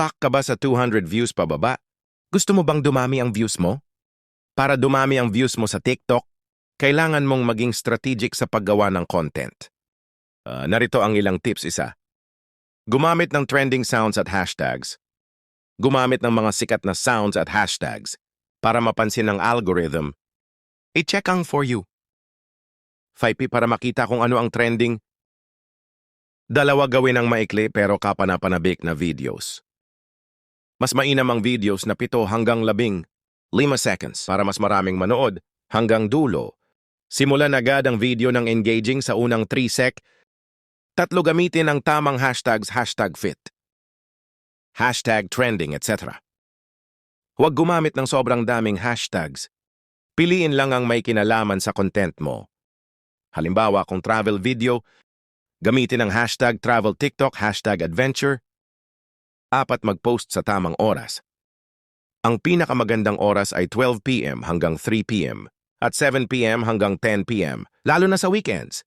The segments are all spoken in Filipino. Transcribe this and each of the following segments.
Stuck ka ba sa 200 views pababa? Gusto mo bang dumami ang views mo? Para dumami ang views mo sa TikTok, kailangan mong maging strategic sa paggawa ng content. Ah, narito ang ilang tips isa. Gumamit ng trending sounds at hashtags. Gumamit ng mga sikat na sounds at hashtags para mapansin ng algorithm. I-check ang For You. 5P para makita kung ano ang trending. Dalawa gawin ang maikli pero kapanapanabik na videos. Mas mainam ang videos na pito hanggang labing 5 seconds para mas maraming manood hanggang dulo. Simulan agad ang video ng engaging sa unang 3 sec. Tatlo gamitin ang tamang hashtags hashtag fit. Hashtag trending, etc. Huwag gumamit ng sobrang daming hashtags. Piliin lang ang may kinalaman sa content mo. Halimbawa, kung travel video, gamitin ang hashtag travel TikTok, hashtag adventure. Apat mag-post sa tamang oras. Ang pinakamagandang oras ay 12 p.m. hanggang 3 p.m. at 7 p.m. hanggang 10 p.m. lalo na sa weekends.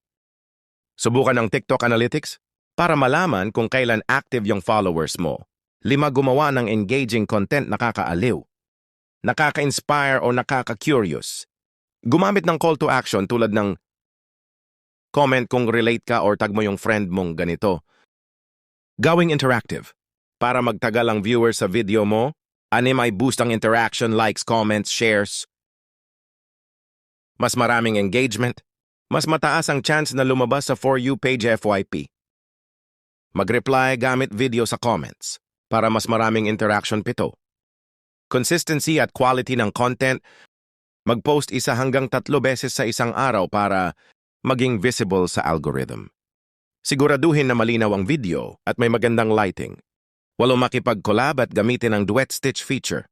Subukan ang TikTok Analytics para malaman kung kailan active yung followers mo. Lima gumawa ng engaging content nakakaaliw, nakaka-inspire o nakaka-curious. Gumamit ng call to action tulad ng comment kung relate ka or tag mo yung friend mong ganito. Gawing interactive. Para magtagal ang viewers sa video mo, anim ay boost ang interaction, likes, comments, shares. Mas maraming engagement, mas mataas ang chance na lumabas sa For You page FYP. Mag-reply gamit video sa comments para mas maraming interaction pito. Consistency at quality ng content, mag-post isa hanggang tatlo beses sa isang araw para maging visible sa algorithm. Siguraduhin na malinaw ang video at may magandang lighting. Walo makipag-collab at gamitin ang duet stitch feature.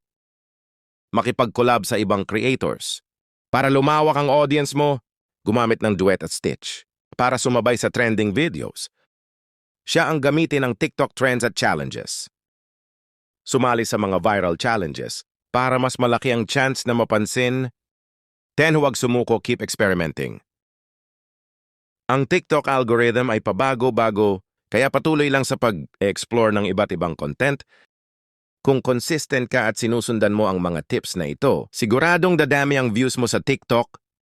Makipag-collab sa ibang creators. Para lumawak ang audience mo, gumamit ng duet at stitch. Para sumabay sa trending videos. Siya ang gamitin ng TikTok trends at challenges. Sumali sa mga viral challenges para mas malaki ang chance na mapansin. 10 huwag sumuko, keep experimenting. Ang TikTok algorithm ay pabago-bago kaya patuloy lang sa pag-explore ng iba't ibang content. Kung consistent ka at sinusundan mo ang mga tips na ito, siguradong dadami ang views mo sa TikTok